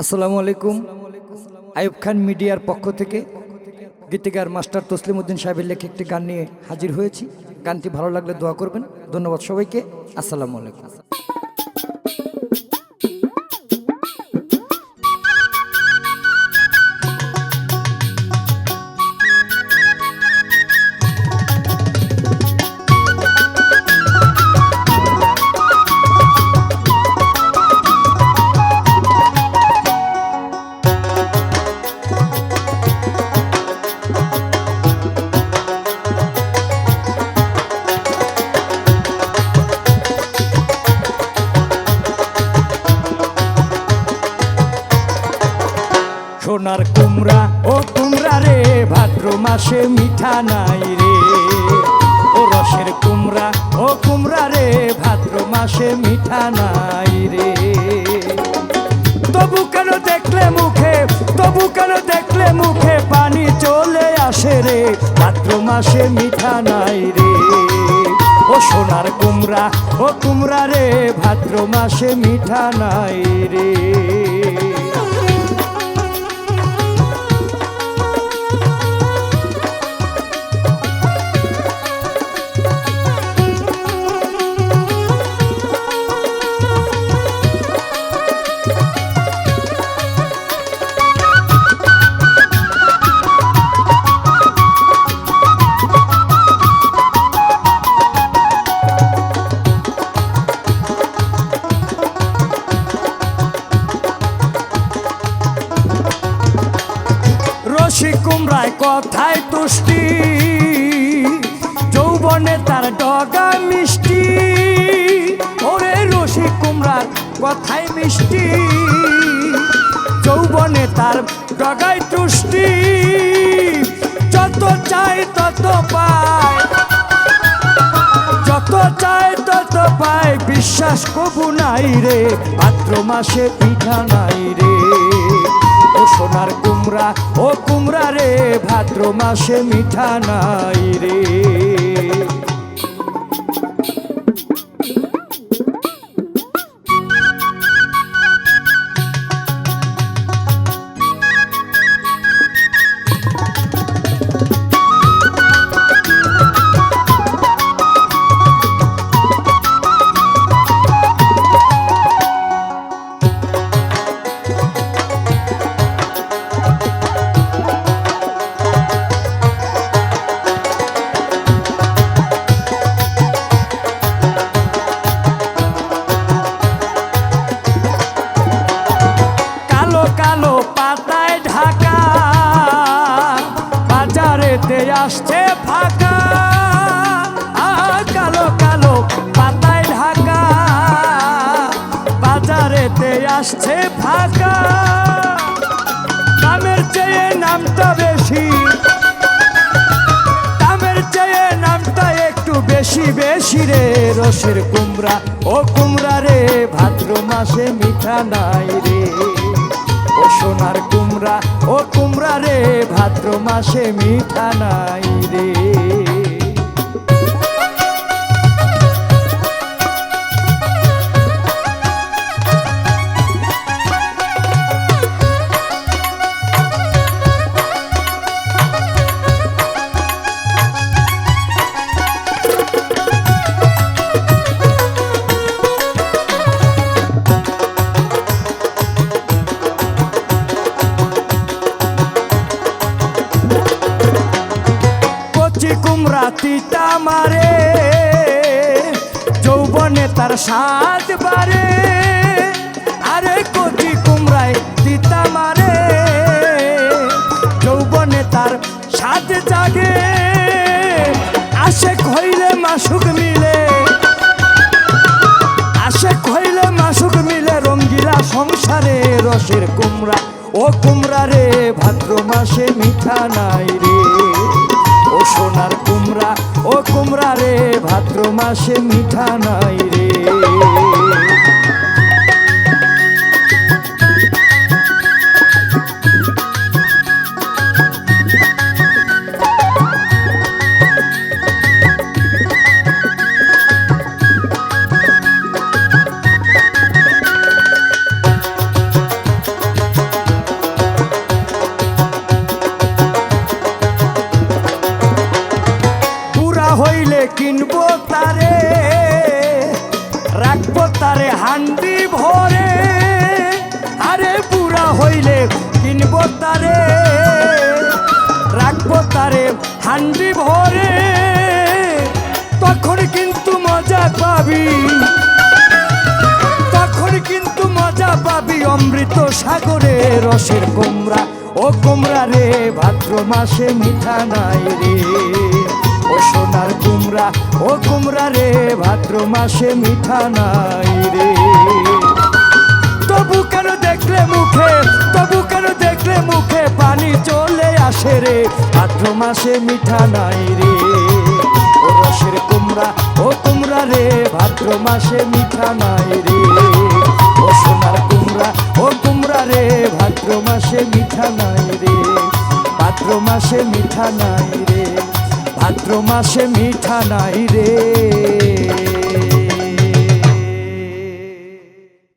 আসসালামু আলাইকুম। আয়ুব খান মিডিয়ার পক্ষ থেকে গীতিকার মাস্টার তসলিম উদ্দিন সাহেবের লেখে একটি গান নিয়ে হাজির হয়েছি। গানটি ভালো লাগলে দোয়া করবেন। ধন্যবাদ সবাইকে। আসসালামু আলাইকুম। সোনার কুমড়া, ও কুমড়া রে, ভাদ্র মাসে মিঠা নাই রে। ও রসের কুমড়া, ও কুমড়া রে, ভাদ্র মাসে মিঠা নাই রে। তবু কেন দেখলে মুখে, তবু কেন দেখলে মুখে পানি চলে আসে রে? ভাদ্র মাসে মিঠা নাই রে। ও সোনার কুমড়া, ও কুমড়া রে, ভাদ্র মাসে মিঠা নাই রে। রশি কুমড়ায় কথায় তুষ্টি। যৌবনে তার ডগা মিষ্টি। ওরে রশি কুমড়ার কথায় মিষ্টি। যৌবনে তার ডগায় তুষ্টি। যত চাই তত পায়। যত চায় তত পায়। বিশ্বাস কবু নাই রে, ভাদ্র মাসে পিঠা নাই রে। সোনার কুমড়া ও কুমড়া রে ভাদ্র মাসে মিঠা নাই রে। আসছে ফাঁকা। দামের চেয়ে নামটা বেশি। দামের চেয়ে নামটা একটু বেশি বেশি রে রসের কুমড়া। ও কুমড়া রে, ভাদ্র মাসে মিঠা নাই রে। ও সোনার কুমড়া, ও কুমড়া রে, ভাদ্র মাসে মিঠা নাই রে। তিতা মারে, যৌবনে তার সাজ বারে। আরে কচি কুমড়ায় তিতা মারে, যৌবনে তার সাজ জাগে। আসে হইলে মাসুক মিলে আসে হইলে মাসুক মিলে রঙ্গিলা সংসারে। রসের কুমড়া, ও কুমড়া রে, ভাদ্র মাসে মিঠা নাই রে। ও সোনার কুমড়া ও কুমড়া রে ভাদ্র মাসে মিঠা নাই রে। তারে, রাখব তারে হান্ডি ভরে। তখন কিন্তু মজা পাবি, তখন কিন্তু মজা পাবি অমৃত সাগরে রসের কুমড়া ও কুমড়া রে, ভাদ্র মাসে মিঠা নাই রে। ও সোনার কুমড়া, ও কুমড়া রে, ভাদ্র মাসে মিঠা নাই রে। তবু কেন দেখলে মুখে তবু কেন দেখলে মুখে পানি চলে আসে রে। ভাদ্র মাসে মিঠা নাই রে। ও রসের কুমড়া, ও কুমড়া রে, ভাদ্র মাসে মিঠা নাই রে। ও সোনার কুমড়া, ও কুমড়া রে, ভাদ্র মাসে মিঠা নাই রে। ভাদ্র মাসে মিঠা নাই রে। ভাদ্র মাসে মিঠা নাই রে।